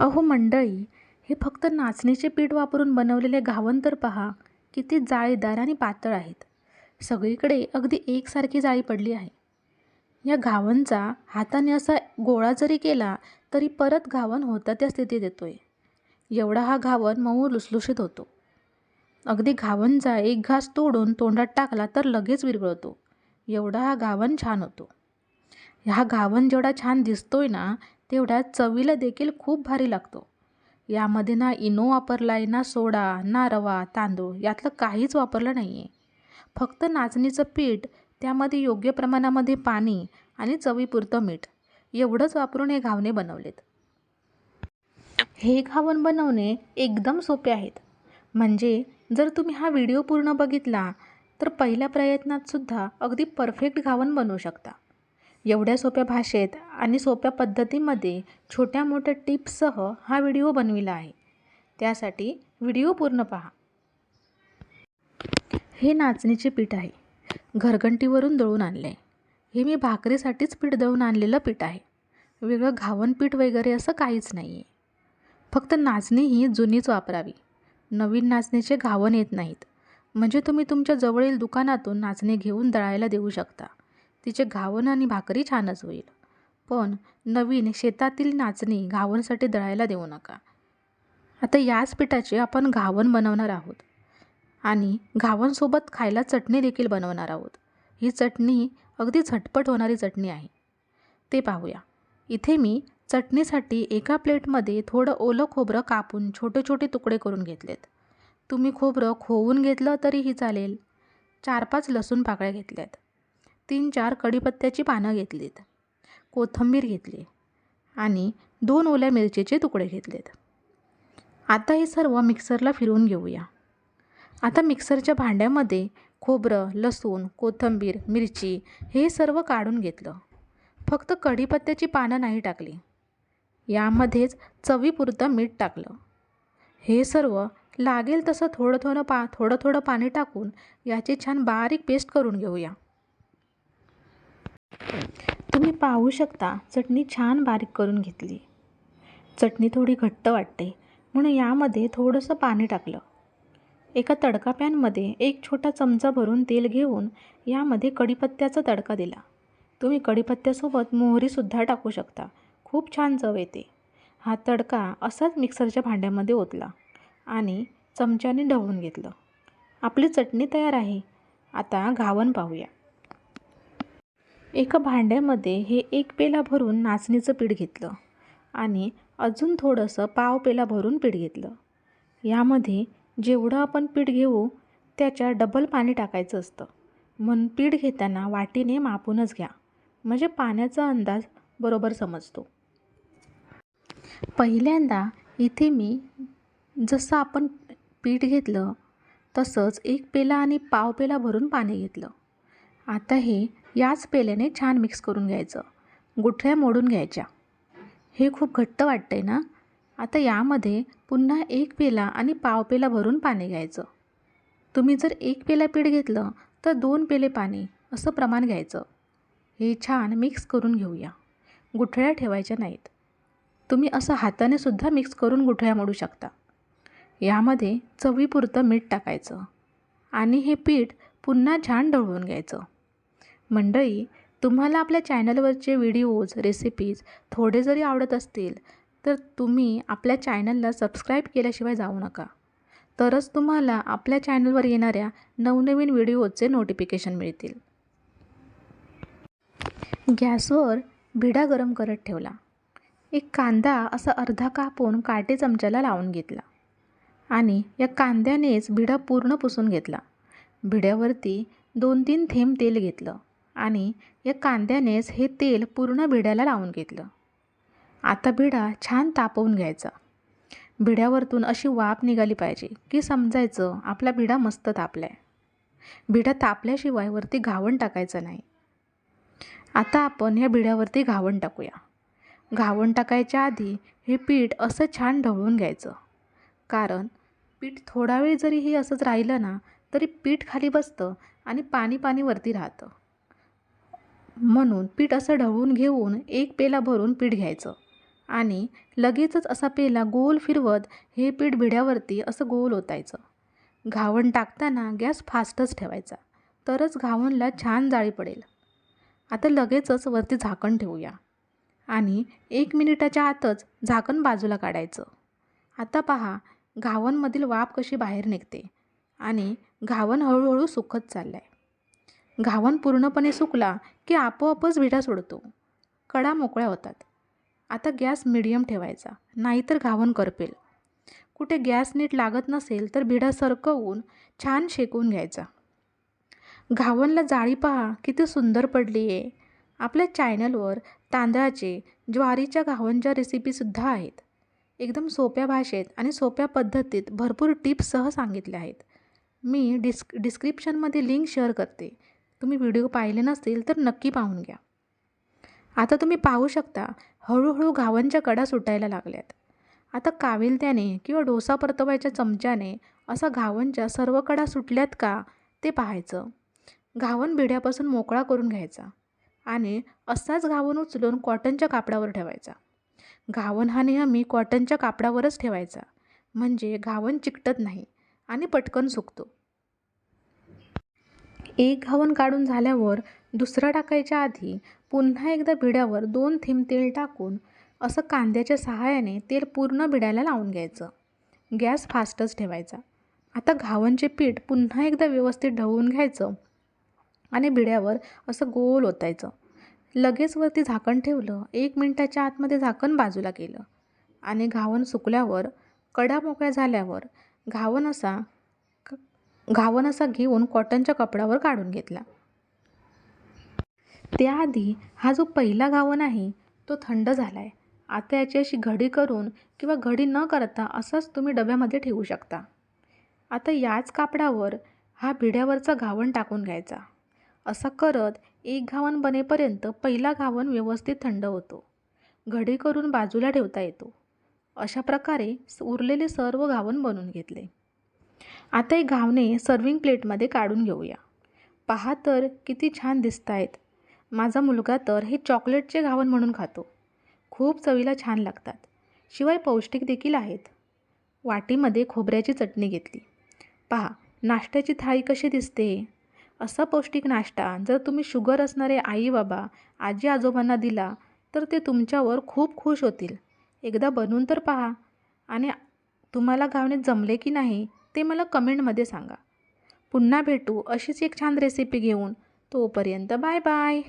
अहो मंडळी हे फक्त नाचणीचे पीठ वापरून बनवलेले घावन तर पहा किती जाळीदार आणि पातळ आहेत. सगळीकडे अगदी एकसारखी जाळी पडली आहे. या घावनचा हाताने असा गोळा जरी केला तरी परत घावन होता त्या स्थितीत येतोय. एवढा हा घावन मऊ लुसलुशीत होतो. अगदी घावनचा एक घास तोडून तोंडात टाकला तर लगेच विरघळतो. एवढा हा घावन छान होतो. हा घावन जेवढा छान दिसतोय ना तेवढ्या चवीला देखील खूप भारी लागतो. यामध्ये ना इनो वापरला आहे ना सोडा ना रवा तांदूळ यातलं काहीच वापरलं नाही आहे फक्त नाचणीचं पीठ त्यामध्ये योग्य प्रमाणामध्ये पाणी आणि चवीपुरतं मीठ. एवढंच वापरून हे घावणे बनवलेत. हे घावन बनवणे एकदम सोपे आहेत. म्हणजे जर तुम्ही हा व्हिडिओ पूर्ण बघितला तर पहिल्या प्रयत्नातसुद्धा अगदी परफेक्ट घावन बनवू शकता. एवढ्या सोप्या भाषेत आणि सोप्या पद्धतीमध्ये छोट्या मोठ्या टिप्ससह हा व्हिडिओ बनविला आहे. त्यासाठी व्हिडिओ पूर्ण पहा. हे नाचणीचे पीठ आहे. घरघंटीवरून दळून आणले. आहे हे मी भाकरीसाठीच पीठ दळून आणलेलं पीठ आहे. वेगळं घावन पीठ वगैरे असं काहीच नाही आहे फक्त नाचणी ही जुनीच वापरावी. नवीन नाचणीचे घावन येत नाहीत. म्हणजे तुम्ही तुमच्या जवळील दुकानातून नाचणी घेऊन दळायला देऊ शकता. तिचे घावन आणि भाकरी छानच होईल. पण नवीन शेतातील नाचणी घावनसाठी दळायला देऊ नका. आता याच पिठाचे आपण घावन बनवणार आहोत. आणि घावनसोबत खायला चटणी देखील बनवणार आहोत. ही चटणी अगदी झटपट होणारी चटणी आहे. ते पाहूया. इथे मी चटणीसाठी एका प्लेटमध्ये थोडं ओलं खोबरं कापून छोटे छोटे तुकडे करून घेतलेत. तुम्ही खोबरं खोवून घेतलं तरीही चालेल. चार पाच लसूण पाकळ्या घेतल्यात. तीन चार कढीपत्त्याची पानं घेतलीत कोथिंबीर घेतली आणि दोन ओल्या मिरचीचे तुकडे घेतलेत. आता हे सर्व मिक्सरला फिरवून घेऊया. आता मिक्सरच्या भांड्यामध्ये खोबरं लसूण कोथिंबीर मिरची हे सर्व काढून घेतलं. फक्त कढीपत्त्याची पानं नाही टाकली. यामध्येच चवीपुरतं मीठ टाकलं. हे सर्व लागेल तसं थोडं थोडं पा थोडं थोडं पाणी टाकून याची छान बारीक पेस्ट करून घेऊया. तुम्ही पाहू शकता चटणी छान बारीक करून घेतली. चटणी थोडी घट्ट वाटते म्हणून यामध्ये थोडंसं पाणी टाकलं. एका तडका पॅनमध्ये एक छोटा चमचा भरून तेल घेऊन यामध्ये कढीपत्त्याचा तडका दिला. तुम्ही कढीपत्त्यासोबत मोहरीसुद्धा टाकू शकता. खूप छान चव येते. हा तडका असाच मिक्सरच्या भांड्यामध्ये ओतला आणि चमच्याने ढवळून घेतलं. आपली चटणी तयार आहे. आता घावन पाहूया. एका भांड्यामध्ये हे एक पेला भरून नाचणीचं पीठ घेतलं आणि अजून थोडंसं पाव पेला भरून पीठ घेतलं. यामध्ये जेवढं आपण पीठ घेऊ त्याच्या डबल पाणी टाकायचं असतं. म्हणून पीठ घेताना वाटीने मापूनच घ्या. म्हणजे पाण्याचा अंदाज बरोबर समजतो. पहिल्यांदा इथे मी जसं आपण पीठ घेतलं तसंच एक पेला आणि पाव पेला भरून पाणी घेतलं. आता हे याच पेल्याने छान मिक्स करून घ्यायचं. गुठळ्या मोडून घ्यायच्या. हे खूप घट्ट वाटतंय ना? आता यामध्ये पुन्हा एक पेला आणि पाव पेला भरून पाणी घ्यायचं. तुम्ही जर एक पेला पीठ घेतलं तर दोन पेले पाणी असं प्रमाण घ्यायचं. हे छान मिक्स करून घेऊया. गुठळ्या ठेवायच्या नाहीत. तुम्ही असं हाताने सुद्धा मिक्स करून गुठळ्या मोडू शकता. यामध्ये चवीपुरतं मीठ टाकायचं. आणि हे पीठ पुन्हा छान ढवळून घ्यायचं. मंडळी तुम्हाला आपल्या चॅनलवरचे व्हिडिओज रेसिपीज थोडे जरी आवडत असतील तर तुम्ही आपल्या चॅनलला सबस्क्राईब केल्याशिवाय जाऊ नका. तरच तुम्हाला आपल्या चॅनलवर येणाऱ्या नवनवीन व्हिडिओचे नोटिफिकेशन मिळतील. गॅसवर भिडा गरम करत ठेवला. एक कांदा असा अर्धा कापून काटे चमच्याला लावून घेतला आणि या कांद्यानेच भिडा पूर्ण पुसून घेतला. भिड्यावरती दोन तीन थेंब तेल घेतलं. आणि या कांद्यानेच हे तेल पूर्ण भिड्याला लावून घेतलं. आता भिडा छान तापवून घ्यायचा. भिड्यावरतून अशी वाफ निघाली पाहिजे की समजायचं आपला भिडा मस्त तापला आहे भिडा तापल्याशिवाय वरती घावण टाकायचं नाही. आता आपण या भिड्यावरती घावण टाकूया. घावण टाकायच्या आधी हे पीठ असं छान ढवळून घ्यायचं. कारण पीठ थोडा वेळ जरी हे असंच राहिलं ना तरी पीठ खाली बसतं आणि पाणी पाणीवरती राहतं. म्हणून पीठ असं ढवळून घेऊन एक पेला भरून पीठ घ्यायचं. आणि लगेचच असा पेला गोल फिरवत हे पीठ भिड्यावरती असं गोल ओतायचं. घावण टाकताना गॅस फास्टच ठेवायचा. तरच घावणला छान जाळी पडेल. आता लगेचच वरती झाकण ठेवूया. आणि एक मिनिटाच्या आतच झाकण बाजूला काढायचं. आता पहा घावणमधील वाफ कशी बाहेर निघते. आणि घावण हळूहळू सुकत चाललं आहे घावन पूर्णपणे सुकला की आपोआपच विडा सोडतो. कडा मोकळ्या होतात. आता गॅस मिडियम ठेवायचा नाहीतर घावन करपेल. कुठे गॅस नीट लागत नसेल तर भिडा सरकवून छान शेकून घ्यायचा. घावणला जाळी पहा किती सुंदर पडली आहे. आपल्या चॅनलवर तांदळाचे ज्वारीच्या घावणच्या रेसिपीसुद्धा आहेत. एकदम सोप्या भाषेत आणि सोप्या पद्धतीत भरपूर टिप्ससह सांगितल्या आहेत. मी डिस्क डिस्क्रिप्शनमध्ये लिंक शेअर करते. तुम्ही व्हिडिओ पाहिले नसतील तर नक्की पाहून घ्या. आता तुम्ही पाहू शकता हळूहळू घावांच्या कडा सुटायला लागल्यात. आता काविलत्याने किंवा डोसा परतवायच्या चमच्याने असा घावांच्या सर्व कडा सुटल्यात का ते पाहायचं. घावन भिड्यापासून मोकळा करून घ्यायचा आणि असाच घावन उचलून कॉटनच्या कापडावर ठेवायचा. घावन हा नेहमी कॉटनच्या कापडावरच ठेवायचा. म्हणजे घावन चिकटत नाही आणि पटकन सुकतो. एक घावन काढून झाल्यावर दुसरा टाकायच्या आधी पुन्हा एकदा भिड्यावर दोन थेंब तेल टाकून असं कांद्याच्या सहाय्याने तेल पूर्ण भिड्याला लावून घ्यायचं. गॅस फास्टच ठेवायचा. आता घावणचे पीठ पुन्हा एकदा व्यवस्थित ढवळून घ्यायचं आणि भिड्यावर असं गोल ओतायचं. लगेच वरती झाकण ठेवलं. एक मिनटाच्या आतमध्ये झाकण बाजूला केलं आणि घावण सुकल्यावर कडा मोकळ्या झाल्यावर घावण असा घावन असा घेऊन कॉटनच्या कपड्यावर काढून घेतला. त्याआधी हा जो पहिला घावन आहे तो थंड झाला आहे आता याची अशी घडी करून किंवा घडी न करता असंच तुम्ही डब्यामध्ये ठेवू शकता. आता याच कापडावर हा भिड्यावरचा घावण टाकून घ्यायचा. असा करत एक घावण बनेपर्यंत पहिला घावण व्यवस्थित थंड होतो. घडी करून बाजूला ठेवता येतो. अशा प्रकारे उरलेले सर्व घावण बनवून घेतले. आता हे घावणे सर्विंग प्लेटमध्ये काढून घेऊया. पहा तर किती छान दिसत आहेत माझा मुलगा तर हे चॉकलेटचे घावण म्हणून खातो. खूप चवीला छान लागतात. शिवाय पौष्टिक देखील आहेत. वाटीमध्ये खोबऱ्याची चटणी घेतली. पहा नाश्त्याची थाळी कशी दिसते? असा पौष्टिक नाश्ता जर तुम्ही शुगर असणारे आई बाबा आजी आजोबांना दिला तर ते तुमच्यावर खूप खुश होतील. एकदा बनवून तर पहा. आणि तुम्हाला घावणे जमले की नाही ते मला कमेंटमध्ये सांगा. पुन्हा भेटू अशीच एक छान रेसिपी घेऊन. तोपर्यंत बाय बाय.